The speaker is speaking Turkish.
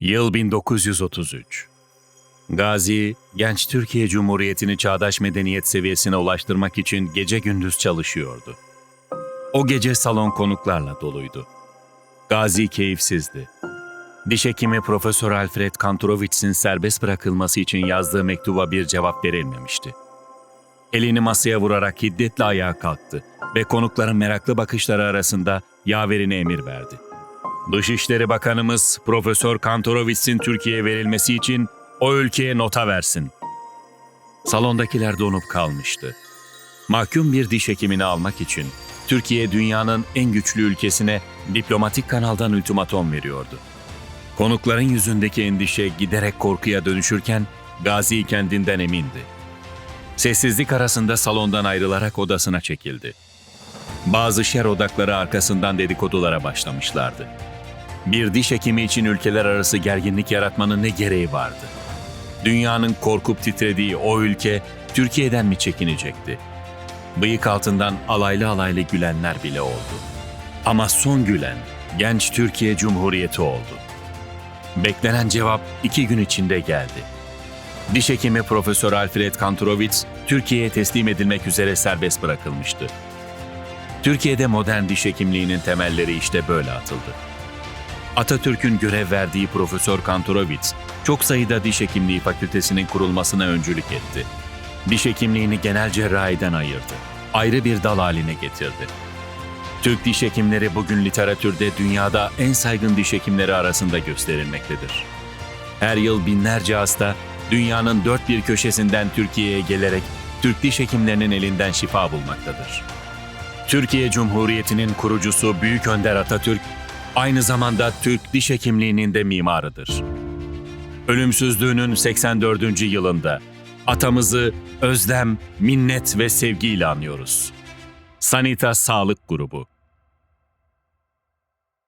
Yıl 1933. Gazi, genç Türkiye Cumhuriyeti'ni çağdaş medeniyet seviyesine ulaştırmak için gece gündüz çalışıyordu. O gece salon konuklarla doluydu. Gazi keyifsizdi. Diş hekimi Profesör Alfred Kantorovic'in serbest bırakılması için yazdığı mektuba bir cevap verilmemişti. Elini masaya vurarak hiddetle ayağa kalktı ve konukların meraklı bakışları arasında yaverine emir verdi. Dışişleri Bakanımız Profesör Kantorovic'in Türkiye'ye verilmesi için o ülkeye nota versin. Salondakiler donup kalmıştı. Mahkum bir diş hekimini almak için Türkiye dünyanın en güçlü ülkesine diplomatik kanaldan ultimatom veriyordu. Konukların yüzündeki endişe giderek korkuya dönüşürken Gazi kendinden emindi. Sessizlik arasında salondan ayrılarak odasına çekildi. Bazı şer odakları arkasından dedikodulara başlamışlardı. Bir diş hekimi için ülkeler arası gerginlik yaratmanın ne gereği vardı? Dünyanın korkup titrediği o ülke Türkiye'den mi çekinecekti? Bıyık altından alaylı alaylı gülenler bile oldu. Ama son gülen genç Türkiye Cumhuriyeti oldu. Beklenen cevap iki gün içinde geldi. Diş hekimi Profesör Alfred Kantorovich Türkiye'ye teslim edilmek üzere serbest bırakılmıştı. Türkiye'de modern diş hekimliğinin temelleri işte böyle atıldı. Atatürk'ün görev verdiği Profesör Kantorovich, çok sayıda diş hekimliği fakültesinin kurulmasına öncülük etti. Diş hekimliğini genel cerrahiden ayırdı. Ayrı bir dal haline getirdi. Türk diş hekimleri bugün literatürde dünyada en saygın diş hekimleri arasında gösterilmektedir. Her yıl binlerce hasta dünyanın dört bir köşesinden Türkiye'ye gelerek Türk diş hekimlerinin elinden şifa bulmaktadır. Türkiye Cumhuriyeti'nin kurucusu Büyük Önder Atatürk, aynı zamanda Türk diş hekimliğinin de mimarıdır. Ölümsüzlüğünün 84. yılında atamızı özlem, minnet ve sevgiyle anıyoruz. Sanita Sağlık Grubu